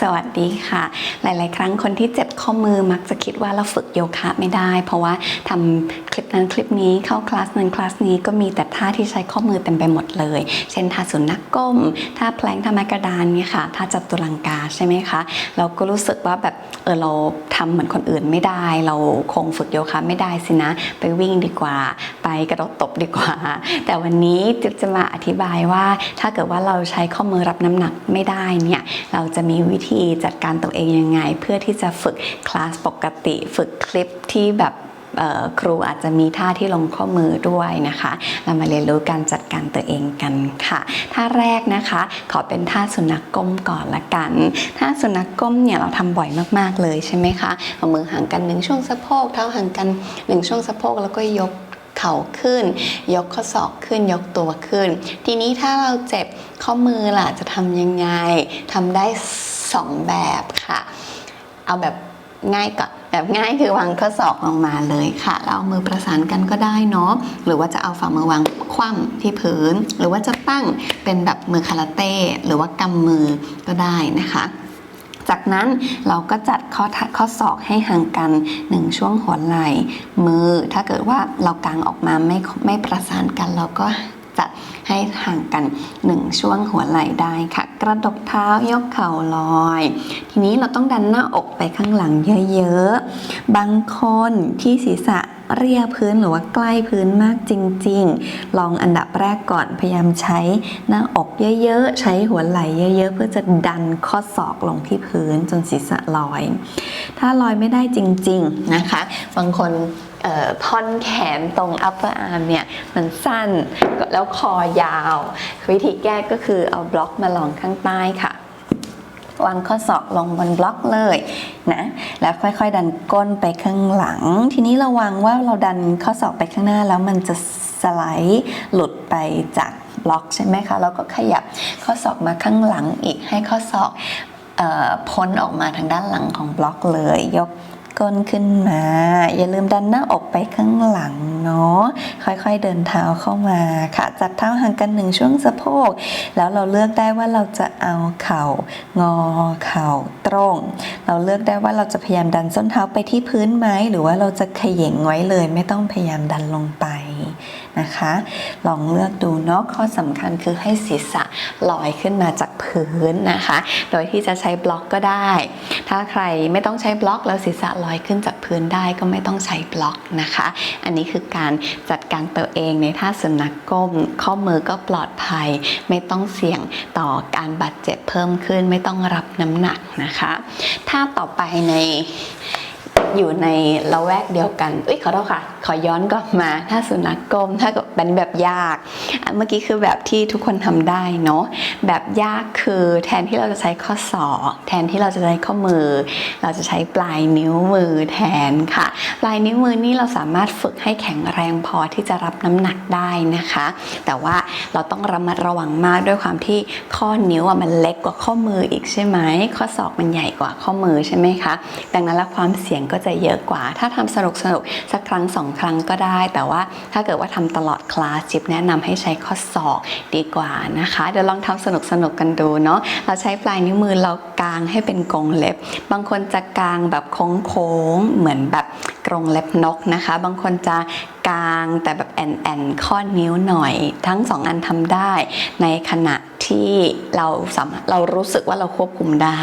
สวัสดีค่ะ หลาย ๆ ครั้งคนที่เจ็บข้อมือมักจะคิดว่าเราฝึกโยคะไม่ได้ เพราะว่าทำคลิปนั้นคลิปนี้เข้าคลาสนั้นคลาสนี้ก็มีแต่ท่าที่ใช้ข้อมือเต็มไปหมดเลย เช่นท่าสุนัขกก้มท่าแพลงท่าไม้กระดานเนี่ยค่ะท่าจับตุรังกาใช่ไหมคะเราก็รู้สึกว่าแบบเออเราทำเหมือนคนอื่นไม่ได้ เราคงฝึกโยคะไม่ได้สินะ ไปวิ่งดีกว่า ไปกระโดดตบดีกว่า แต่วันนี้จิ๊บจะมาอธิบายว่า ถ้าเกิดว่าเราใช้ข้อมือรับน้ำหนักไม่ได้เนี่ยเราจะมีวิธีจัดการตัวเองยังไง เพื่อที่จะฝึกคลาสปกติ ฝึกคลิปที่แบบ ครูอาจจะมีท่าที่ลงข้อมือด้วยนะคะ เรามาเรียนรู้การจัดการตัวเองกันค่ะ ท่าแรกนะคะ ขอเป็นท่าสุนัขกก้มก่อนละกัน ท่าสุนัขกก้มเนี่ยเราทำบ่อยมากๆเลยใช่ไหมคะเอามือห่างกันหนึ่งช่วงสะโพกเท้าห่างกันหนึ่งช่วงสะโพกแล้วก็ยกเข่าขึ้น ยกข้อศอกขึ้น ยกตัวขึ้น ทีนี้ถ้าเราเจ็บข้อมือล่ะจะทำยังไงทำได้สองแบบค่ะ เอาแบบง่ายก่อน แบบง่ายคือวางข้อศอกลงมาเลยค่ะแล้วเอามือประสานกันก็ได้เนาะหรือว่าจะเอาฝ่ามือวางคว่ำที่พื้น หรือว่าจะตั้งเป็นแบบมือคาราเต้หรือว่ากำมือก็ได้นะคะจากนั้นเราก็จัดข้อข้อศอกให้ห่างกัน 1 ช่วงหัวไหล่มือ ถ้าเกิดว่าเรากางออกมาไม่ไม่ประสานกันเราก็จัด ให้ห่างกัน 1 ช่วงหัวไหล่ได้ค่ะ กระดกเท้ายกเข่าลอย ทีนี้เราต้องดันหน้าอกไปข้างหลังเยอะๆ บางคนที่ศีรษะเรียพื้นหรือว่าใกล้พื้นมากจริง ๆ ลองอันดับแรกก่อนพยายามใช้หน้าอกเยอะๆ ใช้หัวไหล่เยอะๆ เพื่อจะดันข้อศอกลงที่พื้นจนศีรษะลอย ถ้าลอยไม่ได้จริง ๆนะคะ บางคน ท่อนแขนตรง upper arm เนี่ย มันสั้นแล้วคอยาว วิธีแก้ก็คือเอาบล็อกมาลองข้างใต้ค่ะ วางข้อศอกลงบนบล็อกเลยนะ แล้วค่อยๆ ดันก้นไปข้างหลัง ทีนี้ระวังว่าเราดันข้อศอกไปข้างหน้าแล้วมันจะสไลด์หลุดไปจากบล็อกใช่ไหมคะ แล้วก็ขยับข้อศอกมาข้างหลังอีกให้ข้อศอกออพ้นออกมาทางด้านหลังของบล็อกเลย ยก ก้นขึ้นมา อย่าลืมดันหน้าอกไปข้างหลังเนาะค่อยๆเดินเท้าเข้ามาค่ะ จัดเท้าห่างกันหนึ่งช่วงสะโพก แล้วเราเลือกได้ว่าเราจะเอาเข่างอเข่าตรง เราเลือกได้ว่าเราจะพยายามดันส้นเท้าไปที่พื้นไหมหรือว่าเราจะเขย่งไว้เลย ไม่ต้องพยายามดันลงไป นะคะ ลองเลือกดูเนาะข้อสำคัญคือให้ศีรษะลอยขึ้นมาจากพื้นนะคะ โดยที่จะใช้บล็อกก็ได้ ถ้าใครไม่ต้องใช้บล็อกแล้วศีรษะลอยขึ้นจากพื้นได้ก็ไม่ต้องใช้บล็อกนะคะ อันนี้คือการจัดการตัวเองในท่าสุนัขก้ม ข้อมือก็ปลอดภัย ไม่ต้องเสี่ยงต่อการบาดเจ็บเพิ่มขึ้น ไม่ต้องรับน้ำหนักนะคะท่าต่อไปในอยู่ในละแวกเดียวกันเอ้ยขอโทษค่ะ ขอย้อนกลับมา ถ้าสุนัขกลมถ้ากับเป็นแบบยากอันเมื่อกี้คือแบบที่ทุกคนทำได้เนาะแบบยากคือแทนที่เราจะใช้ข้อศอกแทนที่เราจะใช้ข้อมือ เราจะใช้ปลายนิ้วมือแทนค่ะ ปลายนิ้วมือนี่เราสามารถฝึกให้แข็งแรงพอที่จะรับน้ำหนักได้นะคะ แต่ว่าเราต้องระมัดระวังมากด้วยความที่ข้อนิ้วอะมันเล็กกว่าข้อมืออีกใช่ไหมข้อศอกมันใหญ่กว่าข้อมือใช่ไหมคะดังนั้นแล้วความเสี่ยงก็จะเยอะกว่า ถ้าทำสนุกสนุกสักครั้งสองครั้งก็ได้ แต่ว่าถ้าเกิดว่าทำตลอดคลาสจิบแนะนำให้ใช้ข้อศอกดีกว่านะคะ เดี๋ยวลองทำสนุกสนุกกันดูเนาะเราใช้ปลายนิ้วมือเรากางให้เป็นกรงเล็บ บางคนจะกางแบบโค้งๆเหมือนแบบกรงเล็บนกนะคะ บางคนจะกางแต่แบบแอนแอนข้อนิ้วหน่อย ทั้งสองอันทำได้ในขณะ ที่เราสามารถเรารู้สึกว่าเราควบคุมได้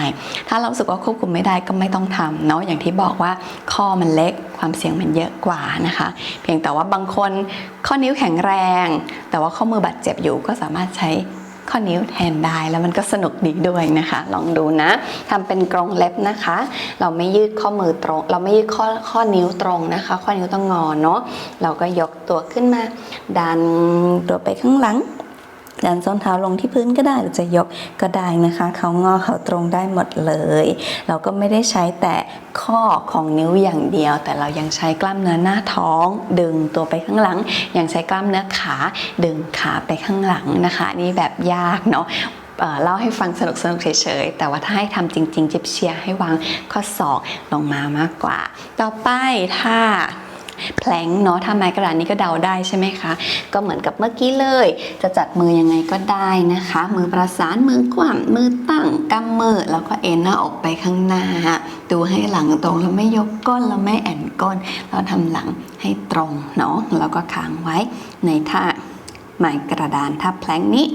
ถ้าเราสึกว่าควบคุมไม่ได้ก็ไม่ต้องทำเนาะอย่างที่บอกว่าข้อมันเล็กความเสี่ยงมันเยอะกว่านะคะ เพียงแต่ว่าบางคนข้อนิ้วแข็งแรง แต่ว่าข้อมือบาดเจ็บอยู่ก็สามารถใช้ข้อนิ้วแทนได้แล้วมันก็สนุกดีด้วยนะคะ ลองดูนะทำเป็นกรงเล็บนะคะ เราไม่ยืดข้อมือตรง เราไม่ยืดข้อข้อนิ้วตรงนะคะ ข้อนิ้วต้องงอเนาะเราก็ยกตัวขึ้นมาดันตัวไปข้างหลัง ดันส้นเท้าลงที่พื้นก็ได้หรือจะยกก็ได้นะคะ เขางอเขาตรงได้หมดเลย เราก็ไม่ได้ใช้แต่ข้อของนิ้วอย่างเดียว แต่เรายังใช้กล้ามเนื้อหน้าท้อง ดึงตัวไปข้างหลัง ยังใช้กล้ามเนื้อขาดึงขาไปข้างหลังนะคะ นี่แบบยากเนาะเอ่อเล่าให้ฟังสนุกสนุกเฉยๆ แต่ว่าถ้าให้ทำจริงๆ จิบเชียร์ให้วางข้อศอกลงมามากกว่า ต่อไปถ้า แพลงเนาะถ้าไม้กระดานนี้ก็เดาได้ใช่ไหมคะ ก็เหมือนกับเมื่อกี้เลย จะจัดมือยังไงก็ได้นะคะ มือประสานมือขวามมือตั้งกำมือแล้วก็เอ็นหน้าอกไปข้างหน้า ดูให้หลังตรงแล้วไม่ยกก้นแล้วไม่แอนก้นเราทำหลังให้ตรงเนาะแล้วก็ค้างไว้ในท่าไม้กระดานท่าแพลงนี้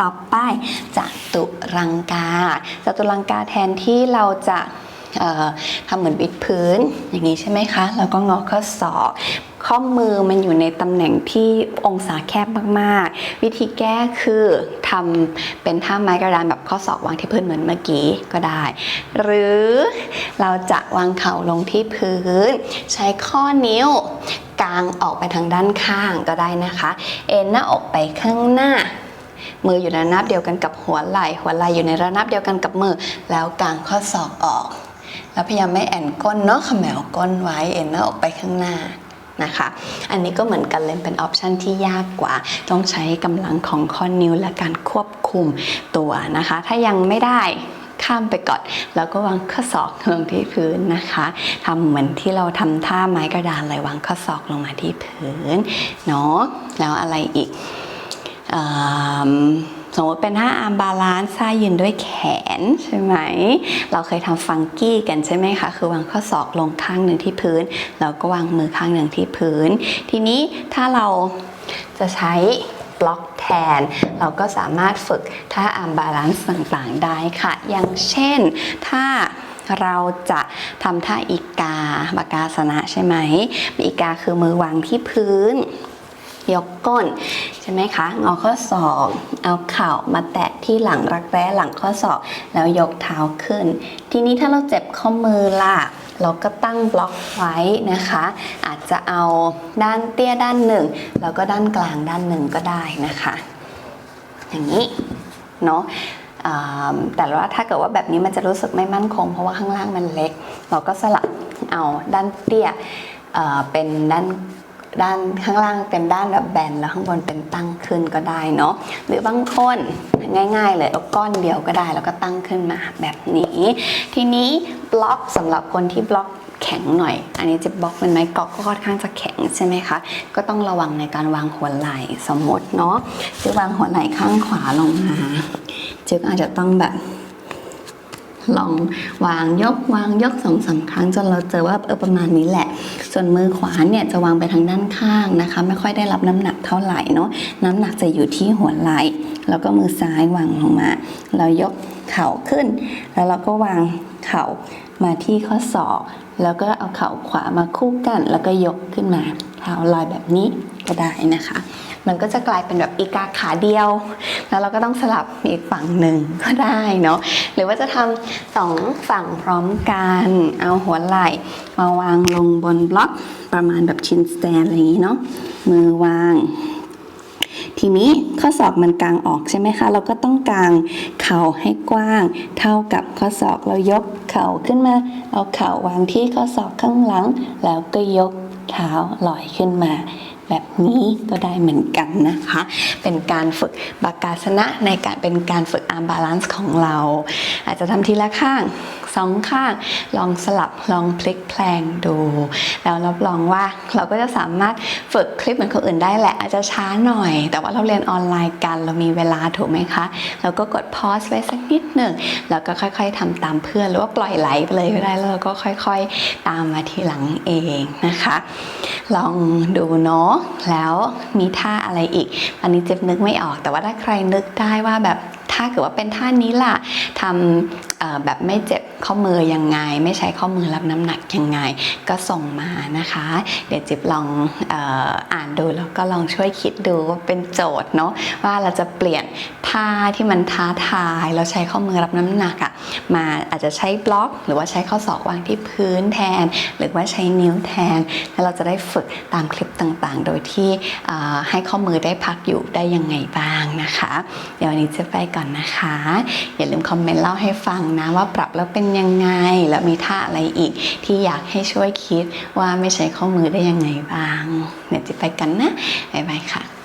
ต่อไปจัตุรังกาจัตุรังกาแทนที่เราจะ ทำเหมือนบิดพื้นอย่างนี้ใช่ไหมคะ แล้วก็งอข้อศอกข้อมือมันอยู่ในตำแหน่งที่องศาแคบมากๆ วิธีแก้คือทำเป็นท่าไม้กระดานแบบข้อศอกวางที่พื้นเหมือนเมื่อกี้ก็ได้ หรือเราจะวางเข่าลงที่พื้น ใช้ข้อนิ้วกางออกไปทางด้านข้างก็ได้นะคะ เอ็นหน้าอกไปข้างหน้ามืออยู่ในระนาบเดียวกันกับหัวไหล่ หัวไหล่อยู่ในระนาบเดียวกันกับมือ แล้วกางข้อศอกออก แล้วพยายามไม่แอนก้นเนาะขมวก้นไว้เอ็นหน้าออกไปข้างหน้านะคะ อันนี้ก็เหมือนกันเลยเป็นออปชันที่ยากกว่า ต้องใช้กำลังของข้อนิ้วและการควบคุมตัวนะคะ ถ้ายังไม่ได้ข้ามไปก่อน แล้วก็วางข้อศอกลงที่พื้นนะคะทำเหมือนที่เราทำท่าไม้กระดานเลยวางข้อศอกลงมาที่พื้นเนาะแล้วอะไรอีกอ มสมมติเป็นท่าอาร์มบาลานซ์ท่ายืนด้วยแขนใช่ไหม เราเคยทำฟังกี้กันใช่ไหมคะ คือวางข้อศอกลงข้างหนึ่งที่พื้น แล้วก็วางมือข้างหนึ่งที่พื้น ทีนี้ถ้าเราจะใช้บล็อกแทน เราก็สามารถฝึกท่าอาร์มบาลานซ์ต่างๆได้ค่ะ อย่างเช่นถ้าเราจะทำท่าอีกาบากาสนะใช่ไหมอีกาคือมือวางที่พื้น ยกก้นใช่ไหมคะงอข้อศอกเอาเข่ามาแตะที่หลังรักแร้หลังข้อศอก แล้วยกเท้าขึ้น ทีนี้ถ้าเราเจ็บข้อมือล่ะเราก็ตั้งบล็อกไว้นะคะ อาจจะเอาด้านเตี้ยด้านหนึ่ง แล้วก็ด้านกลางด้านหนึ่งก็ได้นะคะ อย่างนี้เนาะแต่ว่าถ้าเกิดว่าแบบนี้มันจะรู้สึกไม่มั่นคง เพราะว่าข้างล่างมันเล็ก เราก็สลับเอาด้านเตี้ยเป็นด้าน ด้านข้างล่างเป็นด้านแบบแบนแล้วข้างบนเป็นตั้งขึ้นก็ได้เนาะหรือบางคนง่าย ๆ เลยเอาก้อนเดียวก็ได้ แล้วก็ตั้งขึ้นมาแบบนี้ ทีนี้บล็อกสำหรับคนที่บล็อกแข็งหน่อย อันนี้จะบล็อกเป็นไม้กอกก็ค่อนข้างจะแข็งใช่ไหมคะ ก็ต้องระวังในการวางหัวไหล่สมมติเนาะจะวางหัวไหล่ข้างขวาลงมาจึงอาจจะต้องแบบ ลองวางยกวางยกสองสามครั้ง จนเราเจอว่าเออประมาณนี้แหละ ส่วนมือขวาเนี่ยจะวางไปทางด้านข้างนะคะ ไม่ค่อยได้รับน้ำหนักเท่าไหร่เนาะน้ำหนักจะอยู่ที่หัวไหล่แล้วก็มือซ้ายวางลงมา เรายกเข่าขึ้น แล้วเราก็วางเข่ามาที่ข้อศอกแล้วก็เอาเข่าขวามาคู่กัน แล้วก็ยกขึ้นมาเท้าลอยแบบนี้ก็ได้นะคะ มันก็จะกลายเป็นแบบอีกาขาเดียว แล้วเราก็ต้องสลับอีกฝั่งหนึ่งก็ได้เนาะหรือว่าจะทำสองฝั่งพร้อมกันเอาหัวไหล่มาวางลงบนบล็อกประมาณแบบชินสแตนอะไรอย่างนี้เนาะมือวางทีนี้ข้อศอกมันกางออกใช่ไหมคะ เราก็ต้องกางเข่าให้กว้าง เท่ากับข้อศอกเรายกเข่าขึ้นมา เอาเข่าวางที่ข้อศอกข้างหลัง แล้วก็ยกเท้าลอยขึ้นมา แบบนี้ก็ได้เหมือนกันนะคะ เป็นการฝึกบากาสนะในการเป็นการฝึกอาร์มบาลานซ์ของเรา อาจจะทำทีละข้างสองข้าง ลองสลับลองพลิกแพลงดู แล้วรับรองว่าเราก็จะสามารถฝึกคลิปเหมือนคนอื่นได้แหละ อาจจะช้าหน่อย แต่ว่าเราเรียนออนไลน์กันเรามีเวลาถูกไหมคะ เราก็กดพอสไว้สักนิดหนึ่งแล้วก็ค่อยๆทำตามเพื่อนหรือว่าปล่อยไหลไปเลยก็ได้แล้วเราก็ค่อยๆ ตามมาทีหลังเองนะคะ ลองดูเนาะแล้วมีท่าอะไรอีก อันนี้เจ็บนึกไม่ออก แต่ว่าถ้าใครนึกได้ว่าแบบ ถ้าเกิดว่าเป็นท่านี้ล่ะทำแบบไม่เจ็บข้อมือยังไง ไม่ใช้ข้อมือรับน้ำหนักยังไง ก็ส่งมานะคะ เดี๋ยวจิบลองออ่านดูแล้วก็ลองช่วยคิดดูว่าเป็นโจทย์เนาะว่าเราจะเปลี่ยนท่าที่มันท้าทายเราใช้ข้อมือรับน้ำหนักอะมาอาจจะใช้บล็อก หรือว่าใช้ข้อศอกวางที่พื้นแทน หรือว่าใช้นิ้วแทน แล้วเราจะได้ฝึกตามคลิปต่างๆ โดยที่ให้ข้อมือได้พักอยู่ได้ยังไงบ้างนะคะ เดี๋ยววันนี้จะไปก่อนนะคะ อย่าลืมคอมเมนต์เล่าให้ฟังนะว่าปรับแล้วเป็นยังไง แล้วมีท่าอะไรอีก ที่อยากให้ช่วยคิดว่าไม่ใช้ข้อมือได้ยังไงบ้าง เดี๋ยวจะไปกันนะบ๊ายบายค่ะ